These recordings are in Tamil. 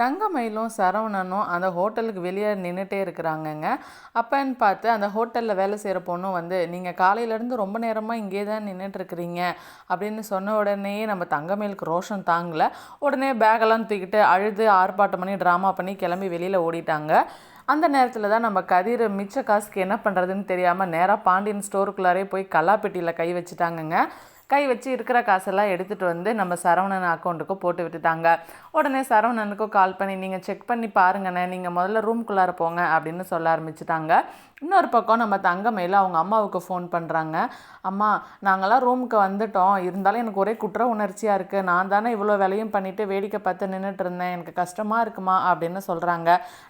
தங்கமயிலும் சரவணனும் அந்த ஹோட்டலுக்கு வெளியே நின்றுட்டே இருக்கிறாங்கங்க. அப்பன்னு பார்த்து அந்த ஹோட்டலில் வேலை செய்கிற பொண்ணும் வந்து நீங்கள் காலையிலேருந்து ரொம்ப நேரமாக இங்கே தான் நின்றுட்டுருக்குறீங்க அப்படின்னு சொன்ன உடனே நம்ம தங்கமயிலுக்கு ரோஷன் தாங்கலை. உடனே பேக்கெல்லாம் தூக்கிட்டு அழுது ஆர்ப்பாட்டம் பண்ணி ட்ராமா பண்ணி கிளம்பி வெளியில் ஓடிட்டாங்க. அந்த நேரத்தில் தான் நம்ம கதிர் மிச்ச காசுக்கு என்ன பண்ணுறதுன்னு தெரியாமல் நேராக பாண்டியன் ஸ்டோருக்குள்ளாரே போய் கல்லாப்பெட்டியில் கை வச்சுட்டாங்கங்க. கை வச்சு இருக்கிற காசெல்லாம் எடுத்துகிட்டு வந்து நம்ம சரவணன் அக்கௌண்ட்டுக்கு போட்டு விட்டுட்டாங்க. உடனே சரவணனுக்கும் கால் பண்ணி நீங்கள் செக் பண்ணி பாருங்கண்ணே நீங்கள் முதல்ல ரூம்குள்ளார போங்க அப்படின்னு சொல்ல ஆரம்பிச்சிட்டாங்க. இன்னொரு பக்கம் நம்ம தங்கமையில் அவங்க அம்மாவுக்கு ஃபோன் பண்ணுறாங்க அம்மா நாங்களாம் ரூமுக்கு வந்துட்டோம். இருந்தாலும் எனக்கு ஒரே குற்ற உணர்ச்சியாக இருக்குது நான் தானே இவ்வளோ வேலையும் பண்ணிவிட்டு வேடிக்கை பார்த்து நின்றுட்டு இருந்தேன். எனக்கு கஷ்டமாக இருக்குமா? அப்படின்னு சொல்கிறாங்க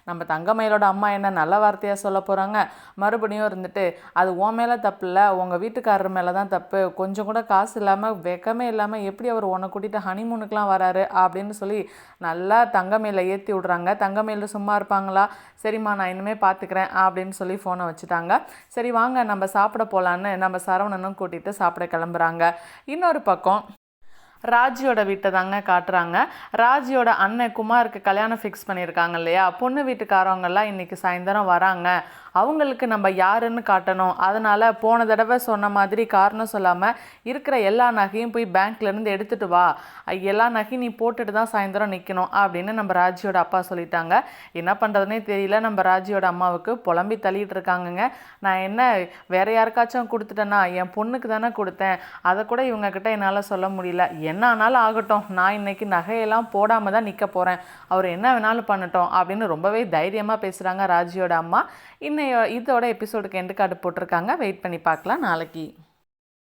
நம்ம தங்கமயிலோட அம்மா என்ன நல்ல வார்த்தையாக சொல்ல போகிறாங்க மறுபடியும் இருந்துட்டு அது உன் மேலே தப்பு இல்லை. உங்கள் வீட்டுக்காரர் மேலே தான் தப்பு. கொஞ்சம் கூட காசு காசு இல்லாமல் வெக்கமே இல்லாமல் எப்படி அவர் உன்னை கூட்டிகிட்டு ஹனிமூனுக்குலாம் வராரு அப்படின்னு சொல்லி நல்லா தங்கமேல ஏற்றி விட்றாங்க. தங்கமேல சும்மா இருப்பாங்களா? சரிம்மா நான் இனிமேல் பார்த்துக்கிறேன் அப்படின்னு சொல்லி ஃபோனை வச்சுட்டாங்க. சரி வாங்க நம்ம சாப்பிட போகலான்னு நம்ம சரவணனும் கூட்டிகிட்டு சாப்பிட கிளம்புறாங்க. இன்னொரு பக்கம் ராஜியோட வீட்டை தாங்க காட்டுறாங்க. ராஜியோட அண்ணன் குமாருக்கு கல்யாணம் ஃபிக்ஸ் பண்ணியிருக்காங்க இல்லையா? பொண்ணு வீட்டுக்காரவங்கெல்லாம் இன்றைக்கி சாயந்தரம் வராங்க. அவங்களுக்கு நம்ம யாருன்னு காட்டணும். அதனால் போன தடவை சொன்ன மாதிரி காரணம் சொல்லாமல் இருக்கிற எல்லா நகையும் போய் பேங்க்லேருந்து எடுத்துகிட்டு வா. எல்லா நகையும் நீ போட்டுட்டு தான் சாயந்தரம் நிற்கணும் அப்படின்னு நம்ம ராஜியோட அப்பா சொல்லிட்டாங்க. என்ன பண்ணுறதுனே தெரியல. நம்ம ராஜியோட அம்மாவுக்கு புலம்பி தள்ளிட்டு இருக்காங்கங்க. நான் என்ன வேற யாருக்காச்சும் கொடுத்துட்டேன்னா என் பொண்ணுக்கு தானே கொடுத்தேன். அதை கூட இவங்கக்கிட்ட என்னால் சொல்ல முடியல. என்ன ஆனாலும் ஆகட்டும். நான் இன்னைக்கு நகையெல்லாம் போடாமல் தான் நிற்க போகிறேன் அவர் என்ன வேணாலும் பண்ணட்டும் அப்படின்னு ரொம்பவே தைரியமாக பேசுகிறாங்க ராஜியோட அம்மா. இன்னும் இதோட எபிசோடுக்கு எண்டு கார்டு போட்டிருக்காங்க. வெயிட் பண்ணி பார்க்கலாம். நாளைக்கு